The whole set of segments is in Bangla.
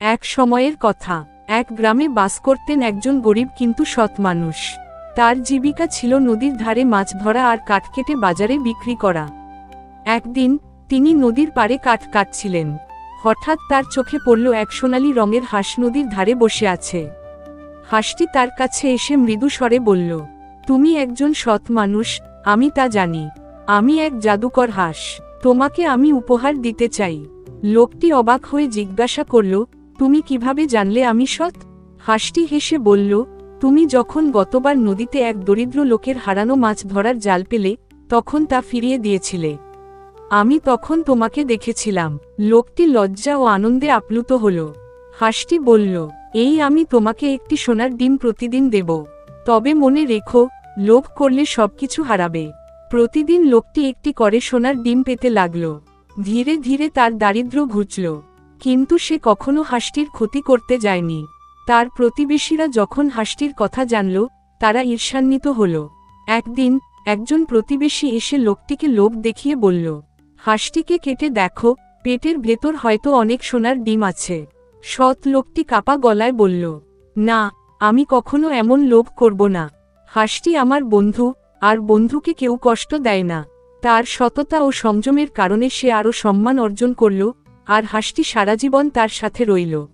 এক সময়ের কথা। এক গ্রামে বাস করতেন একজন গরিব কিন্তু সৎ মানুষ। তার জীবিকা ছিল নদীর ধারে মাছ ধরা আর কাঠ কেটে বাজারে বিক্রি করা। একদিন তিনি নদীর পাড়ে কাঠ কাটছিলেন। হঠাৎ তার চোখে পড়ল এক সোনালি রঙের হাঁস নদীর ধারে বসে আছে। হাঁসটি তার কাছে এসে মৃদু স্বরে বলল, তুমি একজন সৎ মানুষ, আমি তা জানি। আমি এক জাদুকর হাঁস। তোমাকে আমি উপহার দিতে চাই। লোকটি অবাক হয়ে জিজ্ঞাসা করল তুমি কীভাবে জানলে আমি সৎ? হাঁসটি হেসে বলল, তুমি যখন গতবার নদীতে এক দরিদ্র লোকের হারানো মাছ ধরার জাল পেলে, তখন তা ফিরিয়ে দিয়েছিলে। আমি তখন তোমাকে দেখেছিলাম। লোকটি লজ্জা ও আনন্দে আপ্লুত হল। হাঁসটি বলল, এই আমি তোমাকে একটি সোনার ডিম প্রতিদিন দেব। তবে মনে রেখো, লোভ করলে সবকিছু হারাবে। প্রতিদিন লোকটি একটি করে সোনার ডিম পেতে লাগল। ধীরে ধীরে তার দারিদ্র্য ঘুচল। কিন্তু সে কখনো হাঁসটির ক্ষতি করতে যায়নি। তার প্রতিবেশীরা যখন হাঁসটির কথা জানল, তারা ঈর্ষান্বিত হল। একদিন, একজন প্রতিবেশী এসে লোকটিকে লোভ দেখিয়ে বলল, হাঁসটিকে কেটে দেখো, পেটের ভেতর হয়তো অনেক সোনার ডিম আছে। সৎ লোকটি কাপা গলায় বলল, না, আমি কখনো এমন লোভ করব না। হাঁসটি আমার বন্ধু, আর বন্ধুকে কেউ কষ্ট দেয় না। তার সততা ও সংযমের কারণে সে আরও সম্মান অর্জন করল আর হাঁসটি সারা জীবন তার সাথে রইল।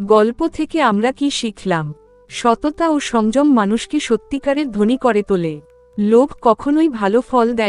গল্প থেকে আমরা কি শিখলাম? সততা ও সংযম মানুষকে সত্যিকারের ধনী করে তোলে। লোভ কখনোই ভালো ফল দেয়